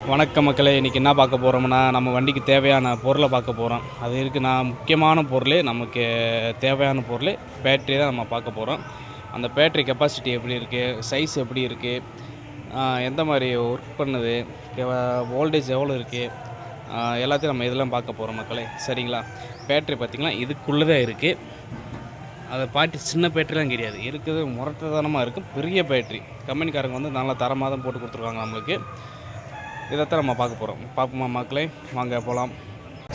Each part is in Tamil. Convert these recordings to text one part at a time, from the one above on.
வணக்க மக்களே இன்றைக்கி என்ன பார்க்க போகிறோம்னா நம்ம வண்டிக்கு தேவையான பொருளை பார்க்க போகிறோம் அது இருக்குது நான் முக்கியமான பொருள் நமக்கு தேவையான பொருள் பேட்ரி தான் நம்ம பார்க்க போகிறோம் அந்த பேட்ரி கெப்பாசிட்டி எப்படி இருக்குது சைஸ் எப்படி இருக்குது எந்த மாதிரி ஒர்க் பண்ணுது வோல்டேஜ் எவ்வளோ இருக்குது எல்லாத்தையும் நம்ம இதெல்லாம் பார்க்க போகிறோம் மக்களே. சரிங்களா? பேட்ரி பார்த்திங்கன்னா இதுக்குள்ளே தான் இருக்குது அதை பாட்டி சின்ன பேட்டரிலாம் கிடையாது. இருக்குது முரட்டுத்தனமாக இருக்குது பெரிய பேட்ரி கம்பெனிக்காரங்க வந்து நல்லா தரமாக தான் போட்டு கொடுத்துருக்காங்க நம்மளுக்கு. இதைத்தான் நம்ம பார்க்க போகிறோம் பார்ப்போமா மக்களே? வாங்க போகலாம்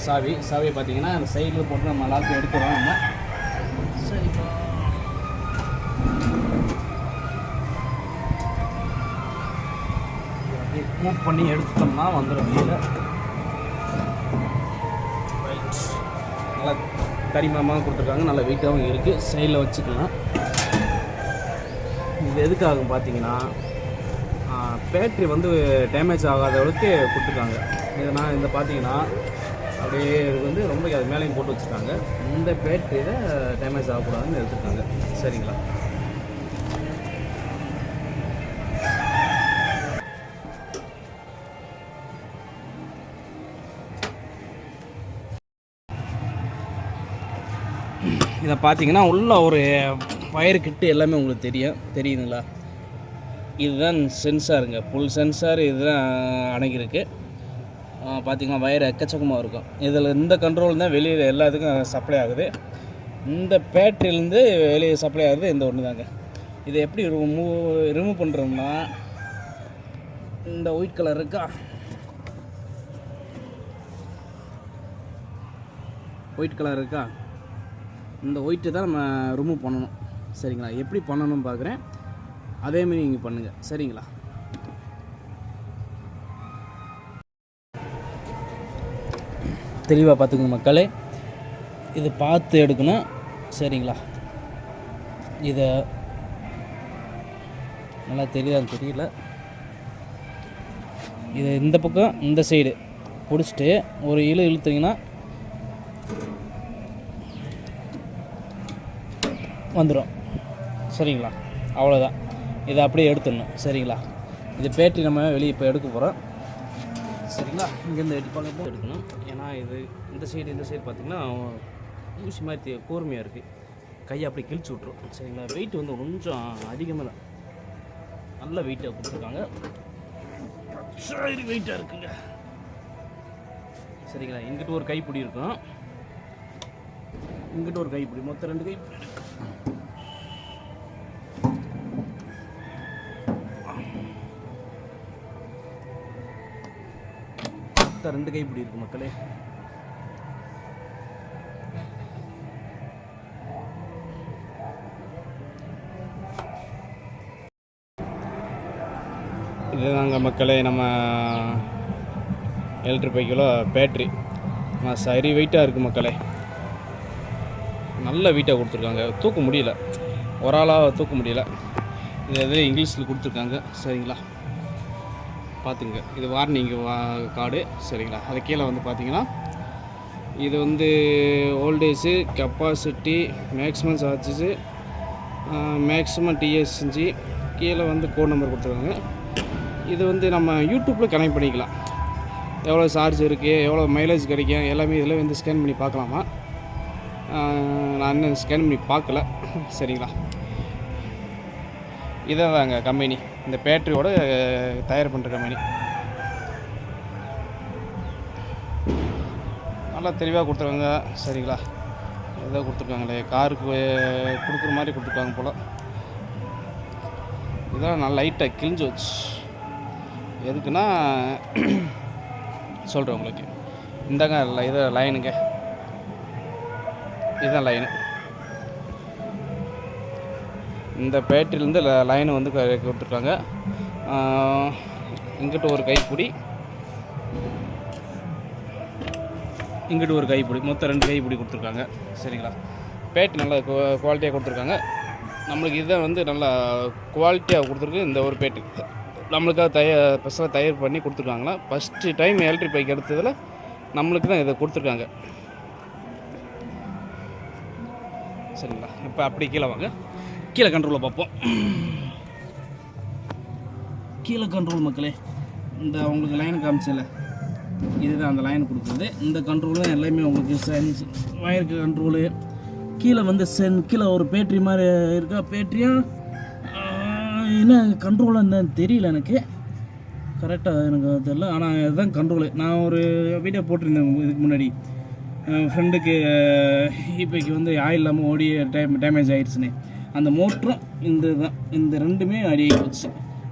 சாவி சாவியை பார்த்தீங்கன்னா அந்த சைடில் போட்டு நம்ம எல்லாத்தையும் எடுக்கிறோம் நம்ம. சரிப்பா மூவ் பண்ணி எடுத்துட்டோம்னா வந்துடும் வெளியில் நல்லா தரிமமாக கொடுத்துருக்காங்க. நல்ல வெயிட்டாகவும் இருக்குது சைடில் வச்சுக்கலாம். இது எதுக்காகும் பார்த்தீங்கன்னா பேட்ரி வந்து டேமேஜ் ஆகாத அளவுக்கு கொடுத்துருக்காங்க. இதனால் நான் இந்த பார்த்தீங்கன்னா அப்படியே இது வந்து ரொம்ப அது மேலேயும் போட்டு வச்சுருக்காங்க. இந்த பேட்டரியில் டேமேஜ் ஆகக்கூடாதுன்னு எடுத்துருக்காங்க. சரிங்களா? இதை பார்த்தீங்கன்னா உள்ள ஒரு வயர் கிட்டு எல்லாமே உங்களுக்கு தெரியும். தெரியுதுங்களா? இதுதான் சென்சாருங்க. ஃபுல் சென்சார் இதுதான் அடங்கியிருக்கு. பார்த்திங்கன்னா வயர் எக்கச்சக்கமாக இருக்கும். இதில் இந்த கண்ட்ரோல் தான் வெளியில் எல்லாத்துக்கும் சப்ளை ஆகுது. இந்த பேட்டரியிலேருந்து வெளியே சப்ளை ஆகுது இந்த ஒன்று தாங்க இதை எப்படி ரிமூவ் ரிமூவ் பண்ணுறோம்னா இந்த ஒயிட் கலர் இருக்கா? ஒயிட் கலர் இருக்கா? இந்த ஒயிட்டு தான் நம்ம ரிமூவ் பண்ணணும். சரிங்களா? எப்படி பண்ணணும்னு பார்க்குறேன் அதேமாரி நீங்கள் பண்ணுங்கள் சரிங்களா? தெளிவாக பார்த்துக்குங்க மக்களே. இது பார்த்து எடுக்கணும். சரிங்களா? இதை நல்லா தெரியுதான்னு தெரியல இது இந்த பக்கம் இந்த சைடு பிடிச்சிட்டு ஒரு இழு இழுத்திங்கன்னா வந்துடும் சரிங்களா? அவ்வளோதான் இதை அப்படியே எடுத்துடணும். சரிங்களா? இது பேட்டரி நம்ம வெளியே இப்போ எடுக்க போகிறோம் சரிங்களா? இங்கேருந்து எடுப்பாங்க எடுக்கணும். ஏன்னா இது இந்த சைடு இந்த சைடு பார்த்திங்கன்னா ஊசி மாதிரி தே- கூர்மையாக இருக்குது கையை அப்படி கிழிச்சு விட்ரும் சரிங்களா? வெயிட் வந்து கொஞ்சம் அதிகமாக தான் நல்ல வெயிட்டாக கொடுத்துருக்காங்க. வெயிட்டாக இருக்குங்க. சரிங்களா? இங்கிட்ட ஒரு கைப்பிடி இருக்கும். இங்கிட்ட ஒரு கைப்பிடி. மொத்தம் ரெண்டு கைப்பிடி இருக்கு ரெண்டு கைப்பிடி இருக்கு மக்களே. இதுதாங்க மக்களே நம்ம எலக்ட்ரிக் பைக்கிலோ பேட்ரி சரி வெயிட்டாக இருக்குது மக்களே. நல்ல வெயிட்டாக கொடுத்துருக்காங்க. தூக்க முடியல. ஒரு ஆளாக தூக்க முடியல. இது எது இங்கிலீஷில் கொடுத்துருக்காங்க. சரிங்களா? பார்த்துங்க. இது வார்னிங் வா கார்டு. சரிங்களா? அது கீழே வந்து பார்த்தீங்கன்னா இது வந்து voltage capacity maximum charges maximum DSG கீழே வந்து கோட் நம்பர் கொடுத்துருக்காங்க. இது வந்து நம்ம யூடியூப்பில் கனெக்ட் பண்ணிக்கலாம். எவ்வளோ சார்ஜ் இருக்குது எவ்வளோ மைலேஜ் கிடைக்கும் எல்லாமே இதில் வந்து ஸ்கேன் பண்ணி பார்க்கலாமா? நான் இன்னும் ஸ்கேன் பண்ணி பார்க்கல. சரிங்களா? இதான் தாங்க கம்பெனி இந்த பேட்டரியோட தயார் பண்ணுற கம்பெனி நல்லா தெளிவாக கொடுத்துருக்காங்க. சரிங்களா? ஏதோ கொடுத்துருக்காங்களே. காருக்கு கொடுக்குற மாதிரி கொடுத்துருக்காங்க போல். இதெல்லாம் நல்லா லைட்டாக கிழிஞ்சு வச்சு. எதுக்குன்னா சொல்கிறேன் உங்களுக்கு. இந்தாங்க இதை லைனுங்க இதுதான் லைனு இந்த பேட்டரியிலேருந்து லைன் வந்து க- கொடுத்துருக்காங்க. இங்கிட்ட ஒரு கைப்பிடி. இங்கிட்ட ஒரு கைப்பிடி. மொத்தம் ரெண்டு கைப்பிடி கொடுத்துருக்காங்க. சரிங்களா? பேட்டரி நல்லா குவாலிட்டியாக கொடுத்துருக்காங்க. நம்மளுக்கு இதுதான் வந்து நல்லா குவாலிட்டியாக கொடுத்துருக்கு இந்த ஒரு பேட்டரி நம்மளுக்காக தய ஸ்பெஷலாக தயார் பண்ணி கொடுத்துருக்காங்களா? ஃபஸ்ட்டு டைம் எலக்ட்ரிக் பைக் எடுத்ததில் நம்மளுக்கு தான் இதை கொடுத்துருக்காங்க. சரிங்களா? இப்போ அப்படி கீழே வாங்க. கீழே கண்ட்ரோலில் பார்ப்போம். கீழே கண்ட்ரோல் மக்களே இந்த உங்களுக்கு லைன் காமிச்சல இதுதான் அந்த லைன் கொடுக்குறது. இந்த கண்ட்ரோல் தான் எல்லாமே உங்களுக்கு சென்ஸ் வயருக்கு கண்ட்ரோலு கீழே வந்து சென் கீழே ஒரு பேட்ரி மாதிரி இருக்கா? பேட்ரியா என்ன கண்ட்ரோலாக இருந்தான்னு தெரியல எனக்கு. கரெக்டாக எனக்கு தெரியல. ஆனால் இதுதான் கண்ட்ரோலு நான் ஒரு வீடியோ போட்டிருந்தேன் இதுக்கு முன்னாடி. ஃப்ரெண்டுக்கு இப்போக்கு வந்து ஆயில் இல்லாமல் ஓடி டேம் டேமேஜ் ஆயிடுச்சுன்னு. அந்த மோட்டரும் இந்த தான் இந்த ரெண்டுமே அடியாகி போச்சு.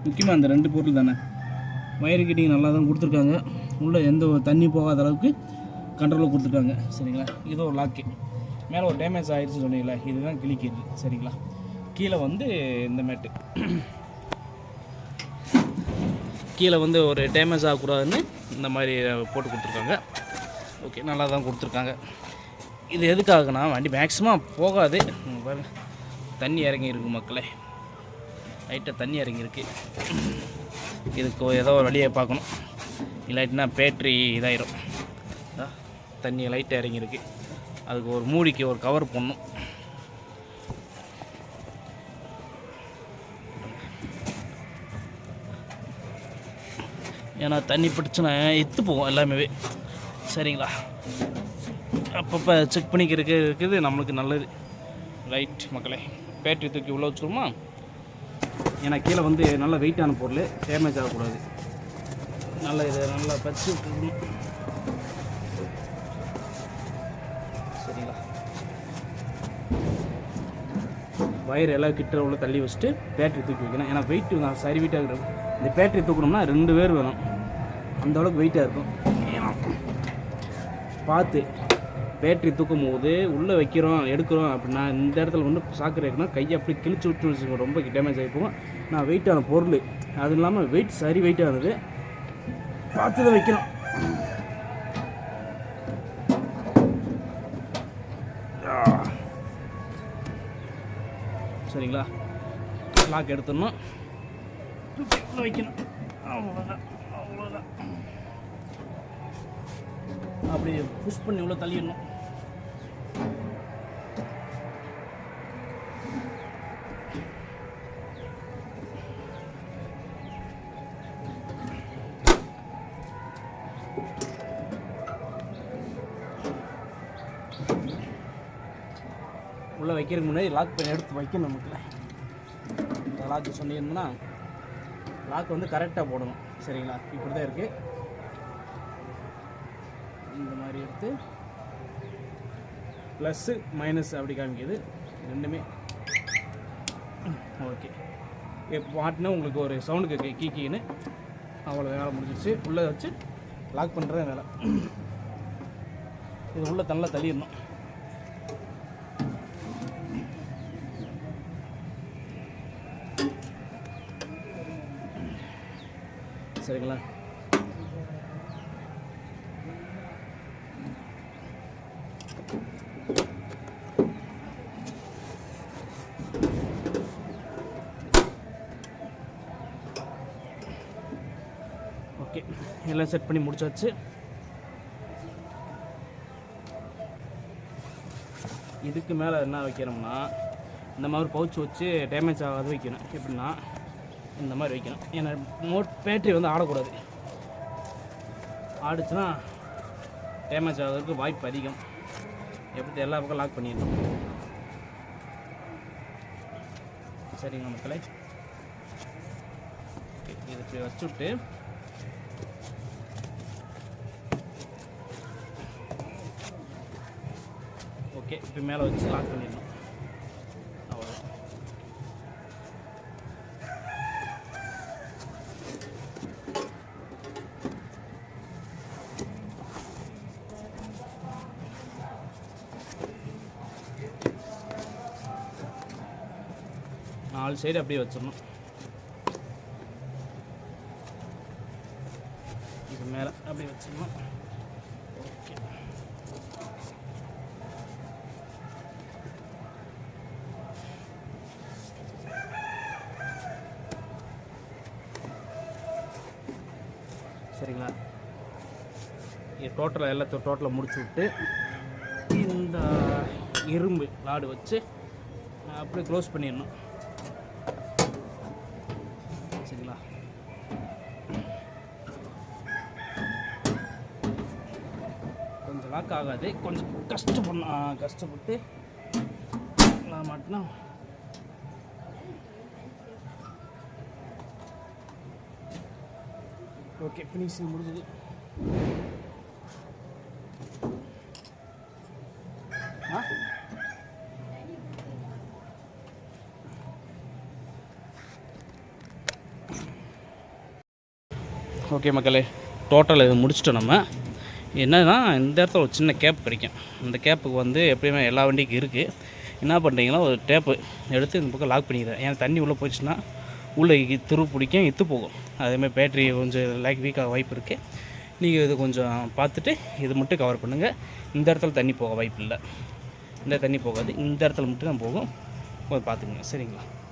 முக்கியமாக அந்த ரெண்டு பொருள் தானே. வயர் கிட்டிங் நல்லா தான் கொடுத்துருக்காங்க. உள்ளே எந்த ஒரு தண்ணி போகாத அளவுக்கு கண்ட்ரோலில் கொடுத்துருக்காங்க. சரிங்களா? இது ஒரு லாக்கு மேலே ஒரு டேமேஜ் ஆகிடுச்சு சொன்னீங்களா இதுதான் கிளிக்கிறது சரிங்களா? கீழே வந்து இந்த மேட்டு. கீழே வந்து ஒரு டேமேஜ் ஆகக்கூடாதுன்னு இந்த மாதிரி போட்டு கொடுத்துருக்காங்க. ஓகே நல்லா தான் கொடுத்துருக்காங்க. இது எதுக்காகனா வண்டி மேக்ஸிமம் போகாது. தண்ணி இறங்கி இருக்கு மக்களே. லைட்டாக தண்ணி இறங்கியிருக்கு. இதுக்கு ஏதோ ஒரு வழியை பார்க்கணும். இல்லாட்டினா பேட்ரி இதாயிரும். தண்ணி லைட்டாக இறங்கியிருக்கு. அதுக்கு ஒரு மூடிக்கு ஒரு கவர் போடணும். ஏன்னா தண்ணி பிடிச்சுன்னா எத்து போகும் எல்லாமே சரிங்களா? அப்பப்போ செக் பண்ணிக்கிறதுக்கு இருக்குது. நம்மளுக்கு நல்லது. ரைட் மக்களே. பேட்டரி தூக்கி உள்ளே வச்சுருமா ஏன்னா கீழே வந்து நல்ல வெயிட்டான பொருள் டேமேஜ் ஆகக்கூடாது. நல்ல இதை நல்லா பச்சு விட்டுருக்கணும் சரிங்களா? வயர் எல்லாம் கிட்ட உள்ள தள்ளி வச்சுட்டு பேட்டரி தூக்கி வைக்கணும். ஏன்னா வெயிட் நான் சரி வெயிட்டாக இருக்கும். இந்த பேட்டரி தூக்கணும்னா ரெண்டு பேர் வேணும். அந்த அளவுக்கு வெயிட்டாக இருக்கும். பார்த்து பேட்டரி தூக்கும் போது உள்ளே வைக்கிறோம் எடுக்கிறோம் அப்படின்னா இந்த இடத்துல வந்து சாக்கரை இருக்குன்னா கையை அப்படி கிழிச்சு விட்டு வச்சுக்கோங்க. ரொம்ப டேமேஜ் ஆகிப்போம் நான் வெயிட்டான பொருள். அது இல்லாமல் வெயிட் சரி வெயிட்டானது பார்த்து தான் வைக்கணும். சரிங்களா? லாக் எடுத்துடணும். வைக்கணும். அவ்வளோதான் அவ்வளோதான் அப்படி புஷ் பண்ணி இவ்வளோ தள்ளிடணும். உள்ளே வைக்கிறதுக்கு முன்னாடி லாக் பண்ணி எடுத்து வைக்கணும் நமக்கு. இந்த லாக் சொன்னீங்கன்னா லாக் வந்து கரெக்டாக போடணும். சரிங்களா? இப்படி தான் இருக்குது இந்த மாதிரி எடுத்து ப்ளஸ்ஸு மைனஸ் அப்படி காமிக்குது. ரெண்டுமே. ஓகே இப்போ மாட்டினா உங்களுக்கு ஒரு சவுண்டு கீ கீக்கின்னு அவ்வளோ வேலை முடிஞ்சிச்சு உள்ளே வச்சு லாக் பண்ணுறது வேலை. இது உள்ளே நல்லா தள்ளிடணும். சரிங்களா ஓகே எல்லாம் செட் பண்ணி முடிச்சாச்சு. இதுக்கு மேலே என்ன வைக்கணும்னா இந்த மாதிரி பவுச் வச்சு டேமேஜ் ஆகாது வைக்கணும். எப்படின்னா இந்த மாதிரி வைக்கணும். ஏன்னா மோட் பேட்டரி வந்து ஆடக்கூடாது. ஆடிச்சுன்னா டேமேஜ் ஆகிறதுக்கு வாய்ப்பு அதிகம். எப்படி எல்லா பக்கம் லாக் பண்ணிடணும். சரிங்க மக்களே ஓகே இதுக்கு வச்சுட்டு ஓகே மேலே வச்சு லாக் பண்ணிடணும். அவ்வளோதான் நாலு சைடு அப்படியே வச்சிடணும். இது மேலே அப்படியே வச்சிடணும். சரிங்களா? டோட்டலாக எல்லாத்தையும் டோட்டலாக முடிச்சு விட்டு இந்த இரும்பு லாடு வச்சு அப்படியே க்ளோஸ் பண்ணிடணும். சரிங்களா? கொஞ்சம் லாக் ஆகாது. கொஞ்சம் கஷ்டப்படணும். கஷ்டப்பட்டு நான் மட்டும்தான் ஓகே ஃபினிஷிங் முடிஞ்சது. ஆ? ஓகே மக்களே டோட்டல் இது முடிச்சிட்டோம் நம்ம. என்னன்னா இந்த இடத்துல ஒரு சின்ன கேப் கிடைக்கும் இந்த கேப்புக்கு வந்து எப்பயுமே எல்லா வண்டிக்கும் இருக்குது என்ன பண்ணுறீங்கன்னா ஒரு டேப்பு எடுத்து இந்த பக்கம் லாக் பண்ணிக்கிறேன். ஏன்னா தண்ணி உள்ளே போச்சுன்னா உள்ளே இ- துரு பிடிக்கும் இத்து போகும். அதேமாதிரி பேட்ரி கொஞ்சம் லைக் வீக்காக வாய்ப்பு இருக்குது நீங்கள் இது கொஞ்சம் பார்த்துட்டு இது மட்டும் கவர் பண்ணுங்கள் இந்த இடத்துல தண்ணி போக வாய்ப்பு இல்லை. இந்த தண்ணி போகாது. இந்த இடத்துல மட்டும் தான் போகும். கொஞ்சம் பார்த்துக்குங்க. சரிங்களா?